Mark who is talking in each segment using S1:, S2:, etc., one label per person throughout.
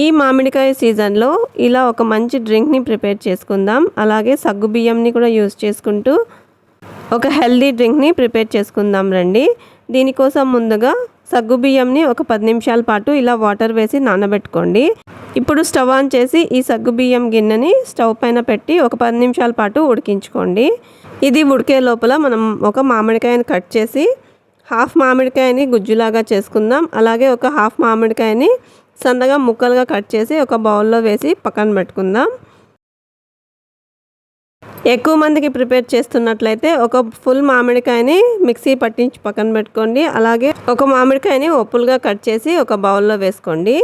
S1: ఈ మామిడికాయ సీజన్లో ఇలా ఒక మంచి డ్రింక్ని ప్రిపేర్ చేసుకుందాం. అలాగే సగ్గు బియ్యంని కూడా యూస్ చేసుకుంటూ ఒక హెల్దీ డ్రింక్ని ప్రిపేర్ చేసుకుందాం రండి. దీనికోసం ముందుగా సగ్గు బియ్యంని ఒక పది నిమిషాల పాటు ఇలా వాటర్ వేసి నానబెట్టుకోండి. ఇప్పుడు స్టవ్ ఆన్ చేసి ఈ సగ్గు బియ్యం గిన్నెని స్టవ్ పైన పెట్టి ఒక పది నిమిషాల పాటు ఉడికించుకోండి. ఇది ఉడికే లోపల మనం ఒక మామిడికాయని కట్ చేసి హాఫ్ మామిడికాయని గుజ్జులాగా చేసుకుందాం. అలాగే ఒక హాఫ్ మామిడికాయని సన్నగా ముక్కలుగా కట్ చేసి ఒక బౌల్లో వేసి పక్కన పెట్టుకుందాం. ఎక్కువ మందికి ప్రిపేర్ చేస్తున్నట్లయితే ఒక ఫుల్ మామిడికాయని మిక్సీ పట్టించి పక్కన పెట్టుకోండి. అలాగే ఒక మామిడికాయని ఒప్పులుగా కట్ చేసి ఒక బౌల్లో వేసుకోండి.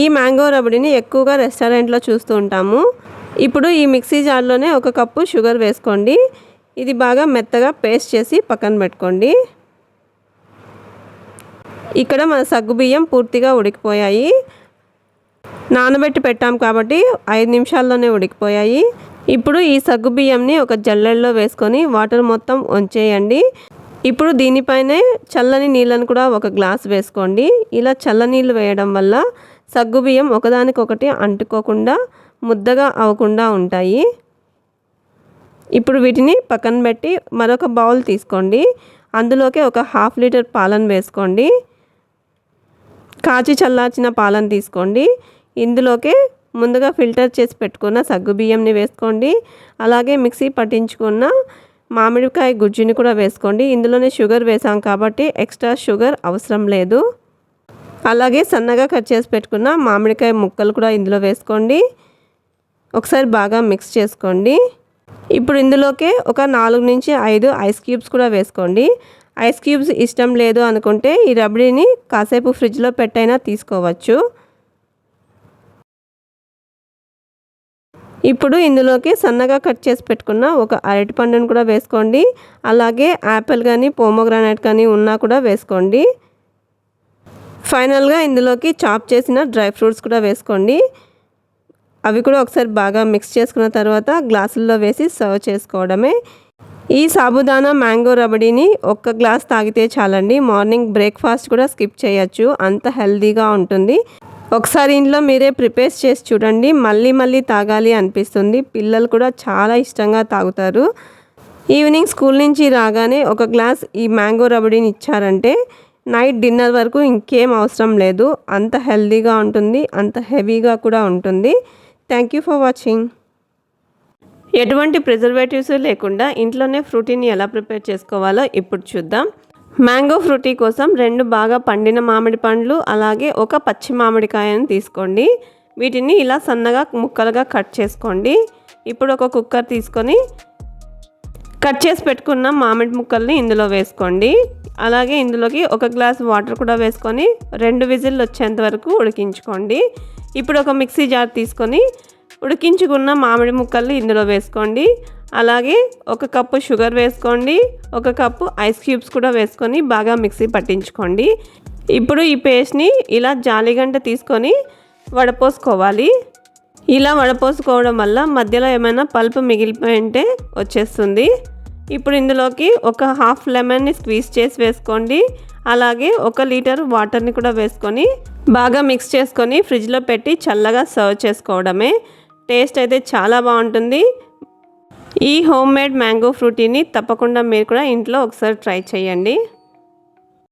S1: ఈ మ్యాంగో రబడిని ఎక్కువగా రెస్టారెంట్లో చూస్తూ ఉంటాము. ఇప్పుడు ఈ మిక్సీ జార్లోనే ఒక కప్పు షుగర్ వేసుకోండి. ఇది బాగా మెత్తగా పేస్ట్ చేసి పక్కన పెట్టుకోండి. ఇక్కడ మన సగ్గుబియ్యం పూర్తిగా ఉడికిపోయాయి. నానబెట్టి పెట్టాం కాబట్టి ఐదు నిమిషాల్లోనే ఉడికిపోయాయి. ఇప్పుడు ఈ సగ్గుబియ్యంని ఒక జల్లెల్లో వేసుకొని వాటర్ మొత్తం వంచేయండి. ఇప్పుడు దీనిపైనే చల్లని నీళ్ళను కూడా ఒక గ్లాస్ వేసుకోండి. ఇలా చల్లనీళ్ళు వేయడం వల్ల సగ్గుబియ్యం ఒకదానికొకటి అంటుకోకుండా ముద్దగా అవ్వకుండా ఉంటాయి. ఇప్పుడు వీటిని పక్కన పెట్టి మరొక బౌల్ తీసుకోండి. అందులోకి ఒక హాఫ్ లీటర్ పాలను వేసుకోండి. కాచి చల్లార్చిన పాలను తీసుకోండి. ఇందులోకి ముందుగా ఫిల్టర్ చేసి పెట్టుకున్న సగ్గు బియ్యంని వేసుకోండి. అలాగే మిక్సీ పట్టించుకున్న మామిడికాయ గుజ్జుని కూడా వేసుకోండి. ఇందులోనే షుగర్ వేసాం కాబట్టి ఎక్స్ట్రా షుగర్ అవసరం లేదు. అలాగే సన్నగా కట్ చేసి పెట్టుకున్న మామిడికాయ ముక్కలు కూడా ఇందులో వేసుకోండి. ఒకసారి బాగా మిక్స్ చేసుకోండి. ఇప్పుడు ఇందులోకి ఒక నాలుగు నుంచి ఐదు ఐస్ క్యూబ్స్ కూడా వేసుకోండి. ఐస్ క్యూబ్స్ ఇష్టం లేదు అనుకుంటే ఈ రబడీని కాసేపు ఫ్రిడ్జ్లో పెట్టైనా తీసుకోవచ్చు. ఇప్పుడు ఇందులోకి సన్నగా కట్ చేసి పెట్టుకున్న ఒక అరటి పండును కూడా వేసుకోండి. అలాగే యాపిల్ కానీ పోమోగ్రానైట్ కానీ ఉన్నా కూడా వేసుకోండి. ఫైనల్గా ఇందులోకి చాప్ చేసిన డ్రై ఫ్రూట్స్ కూడా వేసుకోండి. అవి కూడా ఒకసారి బాగా మిక్స్ చేసుకున్న తర్వాత గ్లాసుల్లో వేసి సర్వ్ చేసుకోవడమే. ఈ సాబుదానా మ్యాంగో రబడీని ఒక్క గ్లాస్ తాగితే చాలండి. మార్నింగ్ బ్రేక్ఫాస్ట్ కూడా స్కిప్ చేయొచ్చు. అంత హెల్దీగా ఉంటుంది. ఒకసారి ఇంట్లో మీరే ప్రిపేర్ చేసి చూడండి. మళ్ళీ మళ్ళీ తాగాలి అనిపిస్తుంది. పిల్లలు కూడా చాలా ఇష్టంగా తాగుతారు. ఈవినింగ్ స్కూల్ నుంచి రాగానే ఒక గ్లాస్ ఈ మ్యాంగో రబడీని ఇచ్చారంటే నైట్ డిన్నర్ వరకు ఇంకేం అవసరం లేదు. అంత హెల్దీగా ఉంటుంది. అంత హెవీగా కూడా ఉంటుంది. Thank you for watching. ఎటువంటి ప్రిజర్వేటివ్స్ లేకుండా ఇంట్లోనే ఫ్రూటీని ఎలా ప్రిపేర్ చేసుకోవాలో ఇప్పుడు చూద్దాం. మ్యాంగో ఫ్రూటీ కోసం రెండు బాగా పండిన మామిడి పండ్లు అలాగే ఒక పచ్చి మామిడికాయను తీసుకోండి. వీటిని ఇలా సన్నగా ముక్కలుగా కట్ చేసుకోండి. ఇప్పుడు ఒక కుక్కర్ తీసుకొని కట్ చేసి పెట్టుకున్న మామిడి ముక్కల్ని ఇందులో వేసుకోండి. అలాగే ఇందులోకి ఒక గ్లాస్ వాటర్ కూడా వేసుకొని రెండు విజిల్ వచ్చేంత వరకు ఉడికించుకోండి. ఇప్పుడు ఒక మిక్సీ జార్ తీసుకొని ఉడికించుకున్న మామిడి ముక్కల్ని ఇందులో వేసుకోండి. అలాగే ఒక కప్పు షుగర్ వేసుకోండి. ఒక కప్పు ఐస్ క్యూబ్స్ కూడా వేసుకొని బాగా మిక్సీ పట్టించుకోండి. ఇప్పుడు ఈ పేస్ట్ని ఇలా జాలిగంట తీసుకొని వడపోసుకోవాలి. ఇలా వడపోసుకోవడం వల్ల మధ్యలో ఏమైనా పల్పు మిగిలిపోయి ఉంటే వచ్చేస్తుంది. ఇప్పుడు ఇందులోకి ఒక హాఫ్ లెమన్ని స్క్వీజ్ చేసి వేసుకోండి. అలాగే ఒక లీటర్ వాటర్ని కూడా వేసుకొని బాగా మిక్స్ చేసుకొని ఫ్రిడ్జ్లో పెట్టి చల్లగా సర్వ్ చేసుకోవడమే. టేస్ట్ అయితే చాలా బాగుంటుంది. ఈ హోమ్ మేడ్ మ్యాంగో ఫ్రూటీని తప్పకుండా మీరు కూడా ఇంట్లో ఒకసారి ట్రై చేయండి.